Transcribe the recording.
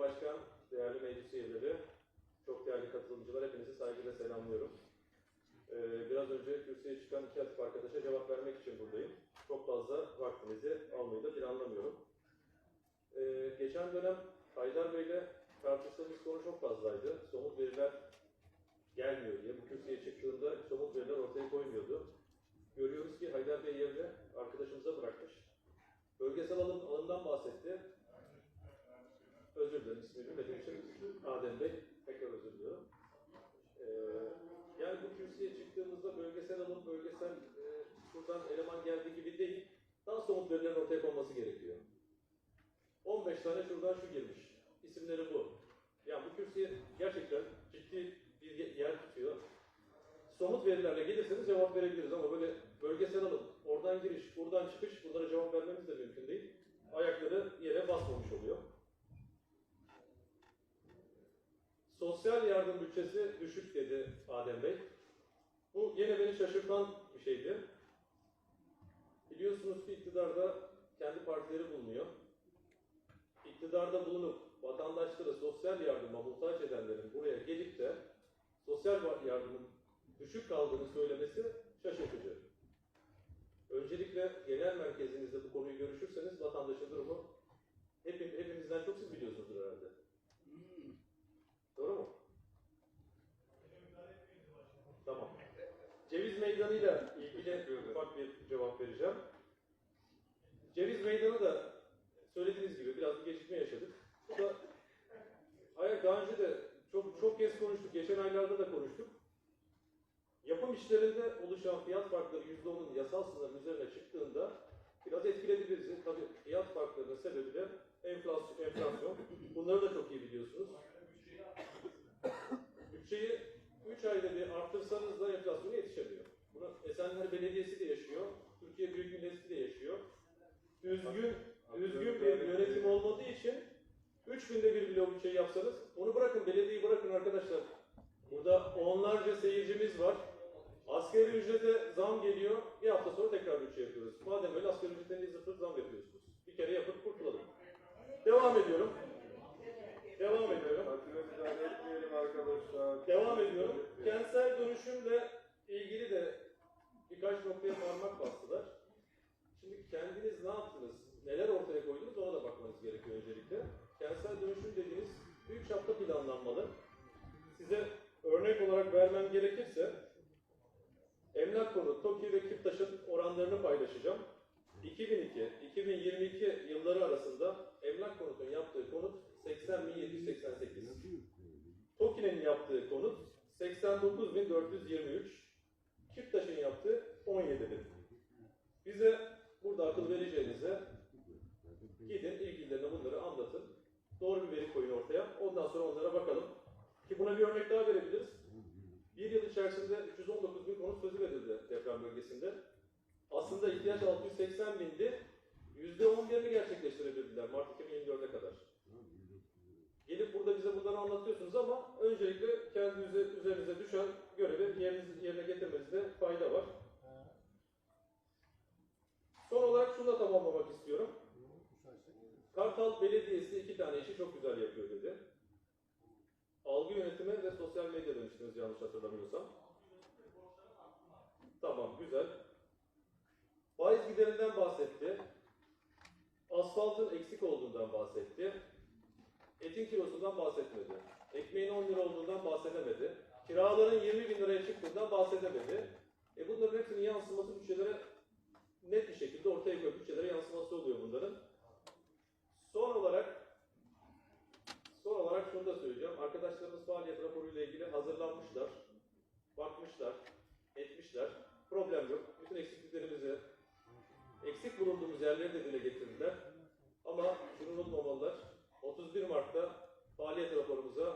Başkan, değerli meclis üyeleri, çok değerli katılımcılar, hepinizi saygıyla selamlıyorum. Ee, biraz önce kürsüye çıkan iki atık arkadaşa cevap vermek için buradayım. Çok fazla vaktinizi almayı da planlamıyorum. Ee, geçen dönem Haydar Bey'le tartıştığımız konu çok fazlaydı. Somut veriler gelmiyor diye. Bu kürsüye çıktığında somut veriler ortaya koymuyordu. Görüyoruz ki Haydar Bey yerine arkadaşımıza bırakmış. Bölgesel alım, alımdan bahsetti. Dilerim ismini bilmediğim için. Adem Bey, tekrar özür diliyorum. Ee, yani bu kürsüye çıktığımızda bölgesel alım, bölgesel e, şuradan eleman geldiği gibi değil, daha somut verilerin ortaya konması gerekiyor. 15 tane şuradan şu girmiş. İsimleri bu. Yani bu kürsüye gerçekten ciddi bir ye- yer tutuyor. Somut verilerle gelirseniz cevap verebiliriz ama böyle bölgesel alım, oradan giriş, buradan çıkış bunlara cevap vermemiz de mümkün değil. Ayakları yere basmamış oluyor. Sosyal yardım bütçesi düşük dedi Adem Bey. Bu yine beni şaşırtan bir şeydi. Biliyorsunuz ki iktidarda kendi partileri bulunuyor. İktidarda bulunup vatandaşlara sosyal yardıma muhtaç edenlerin buraya gelip de sosyal yardımın düşük kaldığını söylemesi şaşırtıcı. Öncelikle genel merkezinizde bu konuyu görüşürseniz vatandaşın Ceviz Meydanı'yla ilgili ufak bir cevap vereceğim. Ceviz Meydanı da söylediğiniz gibi biraz bir gecikme yaşadık. Bu da hayır daha önce de çok çok kez konuştuk. Geçen aylarda da konuştuk. Yapım işlerinde oluşan fiyat farkları %10'un yasal sınırın üzerine çıktığında biraz etkiledi bizi. Tabii fiyat farklarının sebebi de enflasyon. enflasyon. Bunları da çok iyi biliyorsunuz. 3 ayda bir arttırsanız da enflasyona yetişemiyor. Bunu Esenler Belediyesi de yaşıyor. Türkiye Büyük Millet Meclisi de yaşıyor. Düzgün, düzgün bir yönetim olmadığı için 3 günde bir bile o bütçeyi yapsanız, onu bırakın, belediyeyi bırakın arkadaşlar. Burada onlarca seyircimiz var. Asgari ücrete zam geliyor, bir hafta sonra tekrar bütçe yapıyoruz. Madem öyle asgari ücretten zıpır zam yapıyorsunuz. Bir kere yapıp kurtulalım. Devam ediyorum. Devam ediyorum. Hakkına müdahale etmeyelim arkadaşlar. Devam ediyorum. Kentsel dönüşümle 89.423. Kiptaş'ın yaptığı 17.000. Bize burada akıl vereceğinize gidin ilgililerine bunları anlatın. Doğru bir veri koyun ortaya. Ondan sonra onlara bakalım. Ki buna bir örnek daha verebiliriz. Bir yıl içerisinde 319 bin konut sözü verildi deprem bölgesinde. Aslında ihtiyaç 680 bindi. %11'ini gerçekleştirebildiler Mart 2024'e kadar. Bize bunları anlatıyorsunuz ama öncelikle kendinize üzerinize düşen görevi yeriniz, yerine getirmenizde fayda var. Son olarak şunu da tamamlamak istiyorum. Kartal Belediyesi iki tane işi çok güzel yapıyor dedi. Algı yönetimi ve sosyal medya demiştiniz yanlış hatırlamıyorsam. Tamam, güzel. Faiz giderinden bahsetti. Asfaltın eksik olduğundan bahsetti. Etin kilosundan bahsetmedi. Ekmeğin 10 lira olduğundan bahsedemedi. Kiraların 20 bin liraya çıktığından bahsedemedi. E bunların hepsinin yansıması bütçelere net bir şekilde ortaya koyuyor. Bütçelere yansıması oluyor bunların. Son olarak son olarak şunu da söyleyeceğim. Arkadaşlarımız faaliyet raporuyla ilgili hazırlanmışlar. Bakmışlar, etmişler. Problem yok. Bütün eksikliklerimizi, eksik bulunduğumuz yerleri de dile getirdiler. Ama şunu unutmamalılar. 31 Mart'ta faaliyet raporumuza